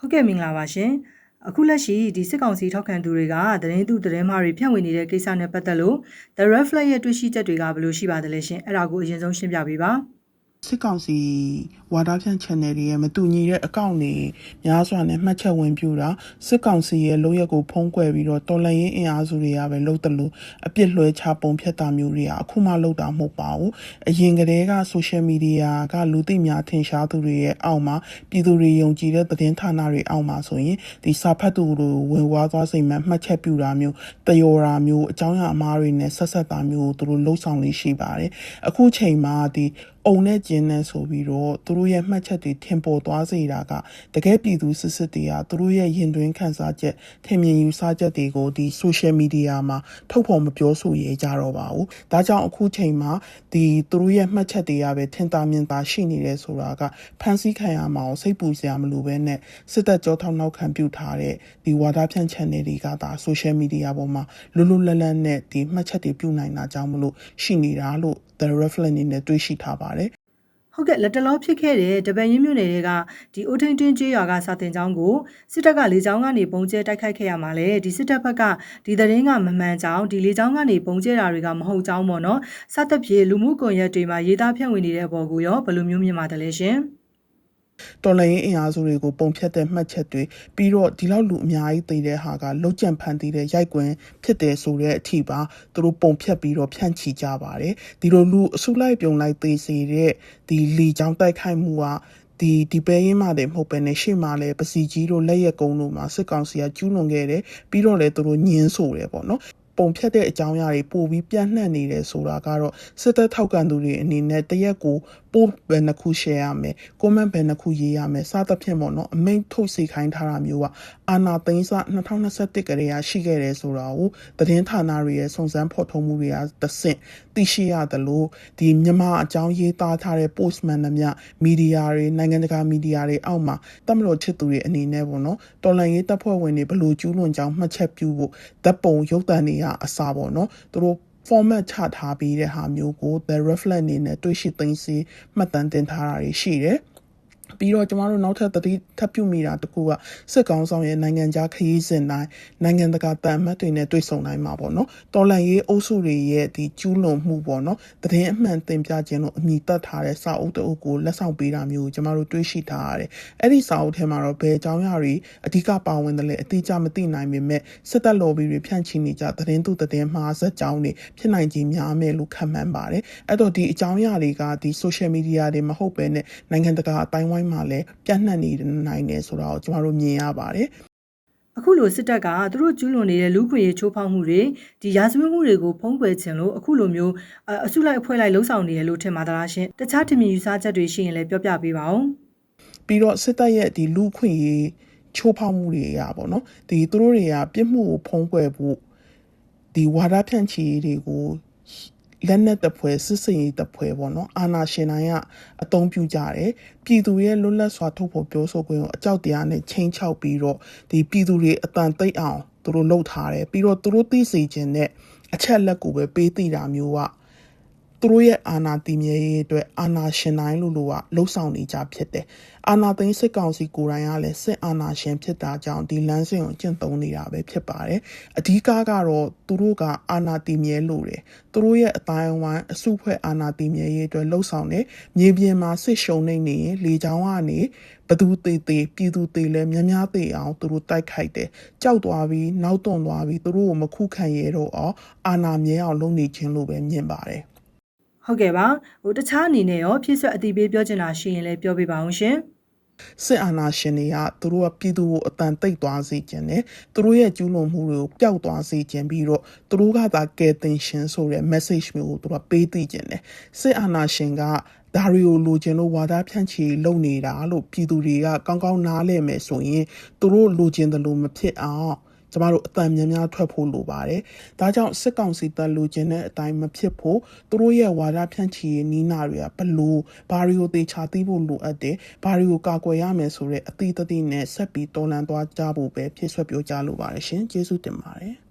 ဟုတ်ကဲ့မင်္ဂလာပါရှင်အခုလက်ရှိဒီစစ်ကောင်စီထောက်ခံသူတွေကသတင်းသူသတင်းမှားတွေဖြန့်ဝေနေတဲ့ကိစ္စနဲ့ပတ်သက်လို့ The Reflect ရဲ့တွေ့ရှိချက်တွေကဘယ်လိုရှိပါသလဲရှင်အဲ့ဒါကိုအရင်ဆုံးရှင်းပြပေးပါစစ်ကောင်စီဝါဒဖြန့် channel တွေရဲ့မတူညီတဲ့အကောင့်တွေများစွာနဲ့မှတ်ချက်ဝင်ပြတာစစ်ကောင်စီရဲ့လုပ်ရက်ကိုဖုံးကွယ်ပြီးတော့တော်လှန်ရေးအင်အားစုတွေကပဲလုပ်တယ်လို့အပြစ်လွှဲချပုံဖြတ်တာမျိုးတွေကအခုမှလုပ်တာမဟုတ်ပါဘူးအရင်ကတည်းက social media ကလူသိများထင်ရှားသူတွေရဲ့အောက်မှာပြည်သူတွေယုံကြည်တဲ့သတင်းဌာနတွေအောက်မှာဆိုရင်ဒီစာဖတ်သူတွေဝင်ဝါးသွားစိတ်မှမှတ်ချက်ပြတာမျိုးတယောရာမျိုးအကြောင်းအရာအမှားတွေနဲ့ဆက်ဆက်တာမျိုးကိုသူတို့လှုပ်ဆောင်လေးရှိပါတယ်အခုချိန်မှာဒီအုံနဲ့ကျင်းနဲ့ဆိုပြီးတော့သူတို့ရဲ့မှတ်ချက်တွေထင်ပေါ်သွားစေတာကတကယ်ပြည်သူစစ်စစ်တွေကသူတို့ရဲ့ရင်တွင်းခန်းစားချက်ထင်မြင်ယူဆချက်တွေကိုဒီ social media မှာထုတ်ဖော်မပြောဆိုရဲကြတော့ပါဘူး။ဒါကြောင့်အခုချိန်မှာဒီသူတို့ရဲ့မှတ်ချက်တွေကပဲထင်သာမြင်သာရှိနေတယ်ဆိုတာကဖန်ဆီးခံရမှာကိုစိတ်ပူစရာမလိုပဲနဲ့စစ်တပ်ကြောထောက်နောက်ခံပြုထားတဲ့ဒီဝါဒဖြန့် channel တွေကဒါ social media ပေါ်မှာလွတ်လွတ်လပ်လပ်နဲ့ဒီမှတ်ချက်တွေပြုနိုင်တာကြောင့်မလို့ရှိနေတာလို့ the reference အနေနဲ့တွေးရှိထားပါတယ် ဟုတ်ကဲ့လက်တလောဖြစ်ခဲ့တဲ့တပန်ရင်းမြို့နယ်တွေကဒီအိုထိန်တွင်းကျေးရွာကစာတင်ကျောင်းကိုစစ်တပ်ကလေကြောင်းကနေပုံကျဲတိုက်ခိုက်ခဲ့ရမှာလေဒီစစ်တပ်ဘက်ကဒီသတင်းကမမှန်ကြောင်းဒီလေကြောင်းကနေပုံကျဲတာတွေကမဟုတ်ကြောင်းပေါ့နော်စသဖြင့်လူမှုကွန်ရက်တွေမှာရေးသားဖြန့်ဝေနေတဲ့အပေါ်ကိုရောဘယ်လိုမျိုးမြင်ပါတယ်လဲရှင် တော်လှန်ရေးအင်အားစုတွေကိုပုံဖြတ်တဲ့မှတ်ချက်တွေပြီးတော့ဒီလောက်လူအများကြီးသိတဲ့ဟာကလုတ်ကြံဖန်တီးတဲ့ရိုက်ကွင်းဖြစ်တယ်ဆိုတဲ့အထိပါသူတို့ပုံဖြတ်ပြီးတော့ဖြန့်ချီကြပါတယ်ဒီလိုလူအစုလိုက်ပြုံလိုက်သိစေတဲ့ဒီလီချောင်းတိုက်ခိုက်မှုကဒီဒီပဲရင်မှတယ်မဟုတ်ပဲနဲ့ရှေ့မှာလည်းပစီကြီးတို့လက်ရက်ကုန်းတို့မှာစစ်ကောင်စီကကျူးလွန်ခဲ့တယ်ပြီးတော့လည်းသူတို့ညင်းဆိုတယ်ပေါ့နော်ပုံဖြတ်တဲ့အကြောင်းအရာတွေပို့ပြီးပြန့်နှံ့နေတယ်ဆိုတာကတော့စစ်တပ်ထောက်ကန်သူတွေအနေနဲ့တရက်ကိုပို့ဘယ်နှခု share ရမယ် comment ဘယ်နှခုရေးရမယ်စသဖြင့်ပေါ့နော်အမိန့်ထုတ်စေခိုင်းထားတာမျိုးကအာနာသိန်းစ2021ကလေးရရှိခဲ့တယ်ဆိုတာကိုသတင်းဌာနတွေရဲ့စုံစမ်းဖော်ထုတ်မှုတွေကသဆင့်သိရှိရတယ်လို့ဒီမြန်မာအကြောင်းရေးသားထားတဲ့ post မှန်သမျှမီဒီယာတွေနိုင်ငံတကာမီဒီယာတွေအောက်မှာတမလို့ချစ်သူတွေအနေနဲ့ပေါ့နော်တော်လန်ရေးတပ်ဖွဲ့ဝင်တွေဘလို့ကျူးလွန်ကြောင်းမှတ်ချက်ပြုဖို့ဓာတ်ပုံရုပ်သံတွေကအစားပေါ့နော်သူတို့ format ချထားပြီးတဲ့ဟာမျိုးကို the reflect အနေနဲ့တွေ့ရှိသိသိမှတ်တမ်းတင်ထားတာတွေရှိတယ် ပြီးတော့ကျမတို့နောက်ထပ်သတိထပ်ပြုမိတာတခုကစစ်ကောင်ဆောင်ရဲ့နိုင်ငံခြားခရီးစဉ်တိုင်းနိုင်ငံတကာတန်မှတ်တွေနဲ့တွေ့ဆုံနိုင်မှာပေါ့နော်တော်လန်ရေးအုပ်စုတွေရဲ့ဒီကျူးလွန်မှုပေါ့နော်တည်င်းအမှန်တင်ပြခြင်းလို့အမိတတ်ထားတဲ့စာအုပ်တအုပ်ကိုလက်ဆောင်ပေးတာမျိုးကိုကျမတို့တွေ့ရှိထားရတယ်အဲ့ဒီစာအုပ်ထဲမှာတော့ဘယ်အကြောင်းအရာတွေအဓိကပါဝင်တယ်လဲအတိအကျမသိနိုင်ပေမဲ့စစ်တပ်လော်ဘီတွေဖြန့်ချီနေကြသတင်းသူသတင်းမှားဆက်ကြောင်းတွေဖြစ်နိုင်ခြင်းများမယ်လို့ခန့်မှန်းပါတယ်အဲ့တော့ဒီအကြောင်းအရာတွေကဒီ social media တွေမဟုတ်ပဲနဲ့နိုင်ငံတကာအတိုင်းဝိုင်းမှာလည်းပြန့်နှံ့နေနိုင်တယ်ဆိုတာကိုကျမတို့မြင်ရပါတယ်အခုလိုစစ်တပ်ကသူတို့ကျူးလွန်နေတဲ့လူခွေရေးချိုးဖောက်မှုတွေဒီရာဇဝတ်မှုတွေကိုဖုံးကွယ်ခြင်းလို့အခုလိုမျိုးအအစုလိုက်အဖွဲ့လိုက်လှုံ့ဆော်နေရလို့ထင်ပါသလားရှင်တခြားထင်မြင်ယူဆချက်တွေရှိရင်လည်းပြောပြပေးပါဦးပြီးတော့စစ်တပ်ရဲ့ဒီလူခွင့်ရေးချိုးဖောက်မှုတွေအရာပေါ့နော်ဒီသူတို့တွေကပြစ်မှုကိုဖုံးကွယ်ဖို့ဒီဝါဒဖြန့်ချီရေးတွေကို လက်နက်တပွဲစစ်စင်ရေးတပွဲပေါ့နော်အာနာရှင်တိုင်းကအသုံးပြုကြတယ်ပြည်သူရဲ့လွတ်လပ်စွာထုတ်ဖော်ပြောဆိုခွင့်ကိုအကြောက်တရားနဲ့ချိန်ချောက်ပြီးတော့ဒီပြည်သူတွေအတန်သိမ့်အောင်သူတို့လှုပ်ထားတယ်ပြီးတော့သူတို့သိစေခြင်းနဲ့အချက်လက်ကိုပဲပေးသိတာမျိုးက သူတို့ရဲ့အာဏာတည်မြဲရေးအတွက်အာဏာရှင်တိုင်းလို့လို့ကလှုပ်ဆောင်နေကြဖြစ်တယ်။အာဏာသိမ်းစစ်ကောင်စီကိုယ်တိုင်ကလည်းစစ်အာဏာရှင်ဖြစ်တာကြောင့်ဒီလမ်းစဉ်ကိုကျင့်သုံးနေတာပဲဖြစ်ပါတယ်။အဓိကကတော့သူတို့ကအာဏာတည်မြဲလို့တယ်။သူတို့ရဲ့အတိုင်းအဝိုင်းအစုဖွဲ့အာဏာတည်မြဲရေးအတွက်လှုပ်ဆောင်တယ်။မြေပြင်မှာစစ်ရှုံနေနေရင်လေကြောင်းကနေဘသူသေးသေးပြည်သူသေးလဲများများသေးအောင်သူတို့တိုက်ခိုက်တယ်။ကြောက်သွားပြီးနောက်တွန့်သွားပြီးသူတို့ကိုမခုခံရတော့အောင်အာဏာမြဲအောင်လုပ်နေခြင်းလို့ပဲမြင်ပါတယ်။ ဟုတ်ကဲ့ပါဟိုတခြားအနေနဲ့ရောဖြစ်ဆွက်အတိပေးပြောချင်တာရှိရင်လည်းပြောပြပါအောင်ရှင်စစ်အာဏာရှင်တွေကသူတို့ကပြည်သူကိုအတန်တိတ်သွားစေခြင်းနဲ့သူတို့ရဲ့ကျူးလွန်မှုတွေကိုပျောက်သွားစေခြင်းပြီးတော့သူတို့ကသာကယ်တင်ရှင်ဆိုတဲ့ message မျိုးကိုသူတို့ကပေးသိခြင်းနဲ့စစ်အာဏာရှင်ကဒါတွေကိုလိုချင်လို့ဝါဒဖြန့်ချီလုပ်နေတာလို့ပြည်သူတွေကကောင်းကောင်းနားလည်မယ်ဆိုရင်သူတို့လိုချင်တယ်လို့မဖြစ်အောင် ကျမတို့အတန်များများထွက်ဖို့လိုပါတယ်။ဒါကြောင့်စစ်ကောင်စီတပ်လိုချင်တဲ့အတိုင်းမဖြစ်ဖို့သူတို့ရဲ့ဝါဒဖြန့်ချီရေးနီးနာတွေကဘလို့ဘာတွေကိုသေချာသိဖို့လိုအပ်တယ်။ဘာတွေကိုကာကွယ်ရမယ်ဆိုတဲ့အသီးသတိနဲ့ဆက်ပြီးတော်လန်သွားကြဖို့ပဲဖြစ်ဆွဲပြောကြလိုပါတယ်ရှင်။ကျေးဇူးတင်ပါတယ်။